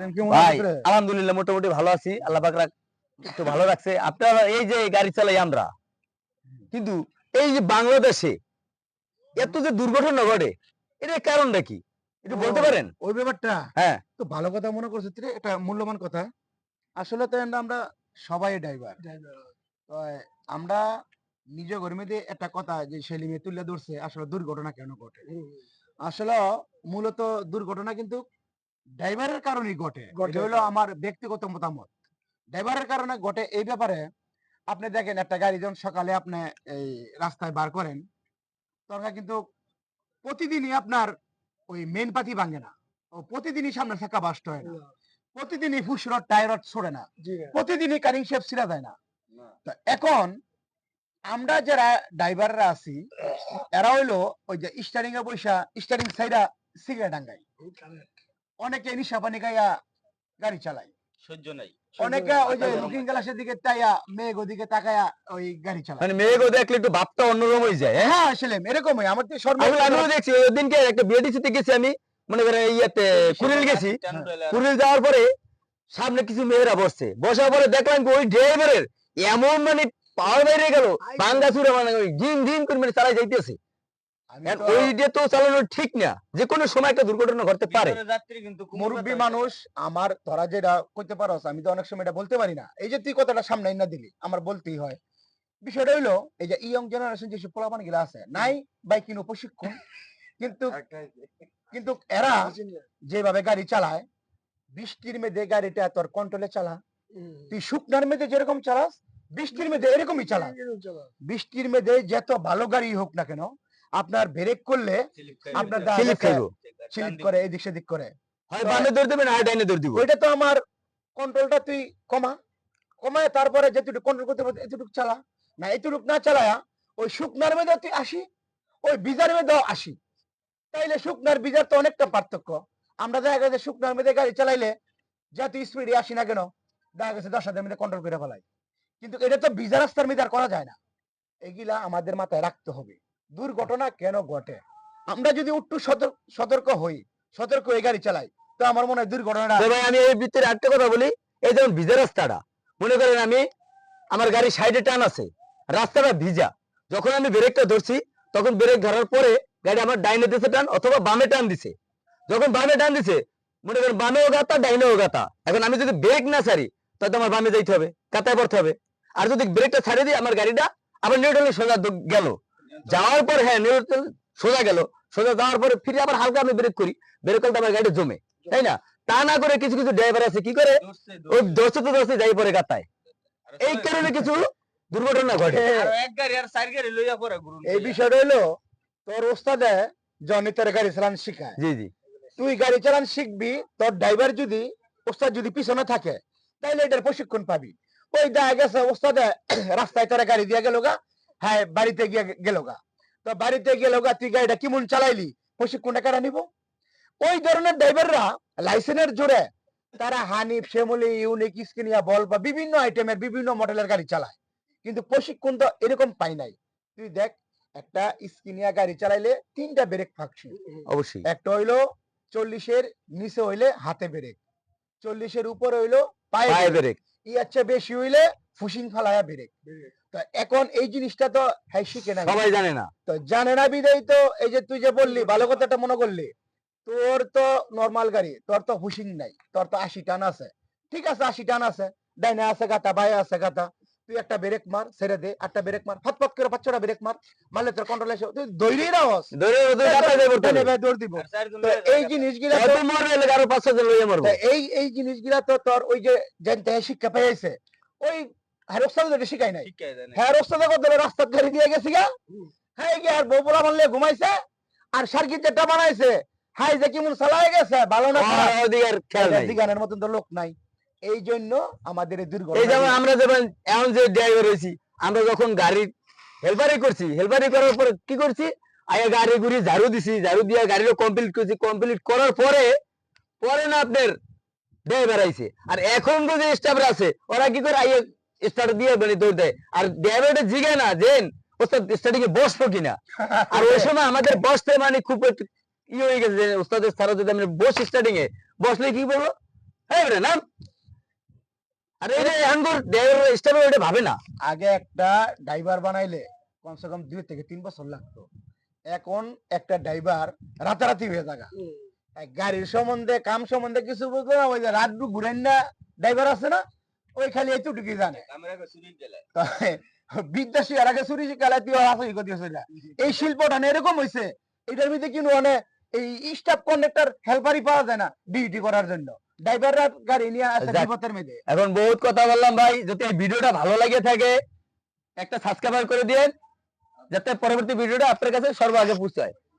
ভাই আলহামদুলিল্লাহ মোটামুটি ভালো আছি। আল্লাহ পাক একটু ভালো রাখছে। আপনারা এই যে গাড়ি চালাই আমরা কিন্তু এই যে বাংলাদেশে এত যে দুর্ঘটনা ঘটে এটার কারণটা কি? একটু বলতে পারেন? ওই ব্যাপারটা হ্যাঁ। তো ভালো কথা মনে করছিস রে এটা মূল্যবান কথা। আসলে তো আমরা- আমরা সবাই ড্রাইভার তো আমরা নিজ গরমিতে একটা কথা যে সেলিমে তুলে ধরছে আসলে দুর্ঘটনা কেন ঘটে? আসলে মূলত দুর্ঘটনা কিন্তু ড্রাইভারের কারণেই ঘটে। এটা হলো আমার ব্যক্তিগত মতামত। ড্রাইভারের কারণে ঘটে এই ব্যাপারে আপনি দেখেন একটা গাড়ি যখন সকালে আপনি এই রাস্তায় বার করেন তখন কিন্তু প্রতিদিনই আপনার ওই মেন পাতি ভাঙে না। ও প্রতিদিনই সামনে থাকা বাস্ট হয় না। প্রতিদিনই ফুসরট টায়ারট ছড়ে না। প্রতিদিনই কারিং শেপ ছিঁড়া যায় না। তো এখন আমরা যারা ড্রাইভাররা আছি এরা হইল ওই যে স্টারিং এ বৈশা স্টারিং সাইডা সিগারেট আঙ্গাই অনেকে নিশা পানি গাইয়া গাড়ি চালায়। সহ্য নাই। অনেকে ওই যে লুকিং গ্লাসের দিকে তাইয়া মেঘ ওদিকে তাকায়া ওই গাড়ি চালায়। মানে মেয়েগো দেখলে একটু ভাবটা অন্যরকম হয়ে যায় হ্যাঁ? হ্যাঁ সেলেম এরকমই। আমার তো আমি দেখছি ওই দিনকে একটা বিয়ে দিতে গেছি আমি মনে করে ইয়েতে কুড়িল গেছি। কুড়িল যাওয়ার পরে সামনে কিছু মেয়েরা বসছে। বসার পরে দেখলাম ওই ড্রাইভারের এমন মানে পাওয়ার বাইরে গেল বাঙ্গা চুরে মানে ওই ঝিম ঝিম করে মানে চালাই যাইতেছে। ওই যে তো চালানো ঠিক না যে কোনো সময় একটা দুর্ঘটনা ঘটতে পারে। মুরব্বী মানুষ আমার ধরা যেটা করতে পারো আমি তো অনেক সময় এটা বলতে পারি না। এই যে তুই কথাটা সামনে না দিলি আমার বলতেই হয়। বিষয়টা হইল এই যে ইয়ং জেনারেশন যেসব পোলাপানগুলা আছে নাই বাইক প্রশিক্ষণ কিন্তু কিন্তু এরা যেভাবে গাড়ি চালায় বৃষ্টির মেঝে গাড়িটা তোর কন্ট্রোলে চালা। তুই শুকনার মেঝে যেরকম চালাস বৃষ্টির মেঝে এরকমই চালা বৃষ্টির মেঝে যত ভালো গাড়ি হোক না কেন আপনার ব্রেক করলে আপনার স্লিপ খাইবো। স্লিপ করে এদিক সেদিক করে। হয় বামে দৌড় দেবে না হয় ডাইনে দৌড় দিব। ওইটা তো আমার কন্ট্রোলটা তুই কমা। কমায় তারপরে যেটুকু কন্ট্রোল করতে পারবি এতটুকু চালা। না এতটুকু না চালায়া ওই শুকনার মেয়েদের তুই আসি ওই বিজার আসি। তাইলে শুকনার বিজার তো অনেকটা পার্থক্য। আমরা দেখা গেছে শুকনার মেয়েদের গাড়ি চালাইলে যা তুই স্পিডে আসি না কেন দেখা গেছে দশ হাজার মধ্যে কন্ট্রোল করে ফেলাই। কিন্তু এটা তো বিজা রাস্তার মধ্যে আর করা যায় না। এগুলা আমাদের মাথায় রাখতে হবে। দুর্ঘটনা কেন ঘটে? আমরা যদি একটু সতর্ক হই, সতর্ক হয়ে গাড়ি চালাই, তো আমার মনে হয় দুর্ঘটনাটা ভাই আমি এই ভিতরে একটা কথা বলি, এই যেমন ভিজা রাস্তাটা, মনে করেন আমি, আমার গাড়ি সাইডে টান আছে, রাস্তাটা ভিজা। যখন আমি ব্রেকটা ধরছি, তখন ব্রেক ধরার পরে গাড়ি আমার ডাইনে দিছে টান অথবা বামে টান দিছে। যখন বামে টান দিছে, মনে করেন বামেও গাতা, ডাইনেও গাতা। এখন আমি যদি ব্রেক না ছাড়ি, তাহলে আমার বামে যাইতে হবে, কাতায় পড়তে হবে। আর যদি ব্রেকটা ছাড়িয়ে দিই, আমার গাড়িটা আবার নিউট্রালে সোজা গেল। যাওয়ার পর হ্যাঁ নিউট্রাল সোজা গেল। সোজা যাওয়ার পরে ফিরে আবার হালকা আমি ব্রেক করি। ব্রেক করলে আমার গাড়ি জমে। তাই না? তা না করে কিছু কিছু ড্রাইভার আছে কি করে? ওই দোষে তো দোষে যাই পরে গাতায়। এই কারণে কিছু দুর্ঘটনা ঘটে। এই বিষয়টা হলো তোর ওস্তাদে জনি তোর গাড়ি চালান শিখায়। জি জি। তুই গাড়ি চালান শিখবি তোর ড্রাইভার যদি ওস্তাদ যদি পিছনে থাকে তাইলে এটার প্রশিক্ষণ পাবি। ওই দেখা গেছে ওস্তাদে রাস্তায় তোরা গাড়ি দিয়ে গেল গা হ্যাঁ বাড়িতে গিয়ে গেল গা তো বাড়িতে গেল গা তুই গাড়িটা কেমন চালাইলি? প্রশিক্ষণটা কারা নিব? ওই ধরনের ড্রাইভাররা লাইসেন্সের জোরে তারা হানিফ শ্যামলি ইউনিক স্কিনিয়া বল বা বিভিন্ন আইটেমের বিভিন্ন মডেলের গাড়ি চালায়। কিন্তু প্রশিক্ষণ তো এরকম পাই নাই। তুই দেখ একটা স্কিনিয়া গাড়ি চালাইলে তিনটা ব্রেক ফাংশন অবশ্যই। একটা হইল চল্লিশের নিচে হইলে হাতে ব্রেক। চল্লিশের উপরে হইল পায়ে পায়ে ব্রেক। ব্রেক ই আচ্ছা বেশি হইলে ফুসিং ফালায়া ব্রেক তো এখন এই জিনিসটা তো হ্যাঁ শিখে না সবাই জানে না। তো জানে না বিদায় তো এই যে তুই যে বললি ভালো কথাটা মনে করলি তোর তো নর্মাল গাড়ি তোর তো হুশিং নাই তোর তো আশি টান আছে। ঠিক আছে আশি টান আছে ডাইনে আছে গাতা বায়ে আছে গাতা। তুই একটা ব্রেক মার ছেড়ে দে। একটা ব্রেক মার ফট ফট করে পাঁচ ছটা ব্রেক মার মারলে তোর কন্ট্রোল এসে তুই দৌড়েই। ডাইনে বায়ে দৌড় দিব। তো এই জিনিসগুলা তো- হয়তো মরবে আরও পাঁচ ছজন লইয়া মরবো। তা এই এই জিনিসগুলা তো তোর ওই যে জানতে শিক্ষা পেয়েছে ওই যেটা শিখাই নাই। কত রাস্তা ধরে দিয়ে গেছি গা। হ্যাঁ গিয়ে আর মানলে ঘুমাইছে আর সার্কিট যেটা বানাইছে হাই যে কেমন চালাই গেছে ভালো না খেয়াল নাই। মতন তো লোক নাই। এই জন্য আমাদের এই এই যেমন আমরা যেমন এখন যে ড্রাইভার হয়েছি আমরা যখন গাড়ি হেলপারি করছি হেলপারি করার পরে কি করছি? আগে গাড়ি ঘুরি ঝাড়ু দিছি ঝাড়ু দিয়ে গাড়িটা কমপ্লিট করছি। কমপ্লিট করার পরে পরে না আপনার ড্রাইভার আইছে। আর এখন যে স্টাফরা আছে ওরা কি করে আইয়ে স্টার্ট দিয়ে মানে দৌড় দেয়। আর ড্রাইভারটা জিগে না জেন ওস্তাদ স্টার্টিং এ বসবো কিনা? আর ওই সময় আমাদের বসতে মানে খুব ই হয়ে গেছে ওস্তাদের সারা যদি আমরা বস স্টার্টিং এ বসলে কি বলব? এই নাম! আরে এটা আঙ্গুর ড্রাইভার স্টাফ এটা ভাবে না। আগে একটা ড্রাইভার বানাইলে কমসে কম দুই থেকে তিন বছর লাগতো। এখন একটা ড্রাইভার রাতারাতি হয়ে থাকা গাড়ির সম্বন্ধে কাম সম্বন্ধে কিছু বুঝলো না ওই যে রাত ঘুরেন না ড্রাইভার আছে না ওই খালি এইটুকুই জানে। বিদ্যাসী আর আগে চুরি শিখালে তুই আসি না। এই শিল্পটা এরকম হয়েছে এটার মধ্যে কিন্তু মানে এই স্টাফ কন্ডাক্টর হেল্পারই পাওয়া যায় না ডিউটি করার জন্য ড্রাইভাররা গাড়ি নিয়ে আসে। বিপদের মধ্যে এখন বহুত কথা বললাম ভাই যদি এই ভিডিওটা ভালো লাগে থাকে একটা সাবস্ক্রাইব করে দিন যাতে পরবর্তী ভিডিওটা আপনার কাছে সর্ব আগে পৌঁছায়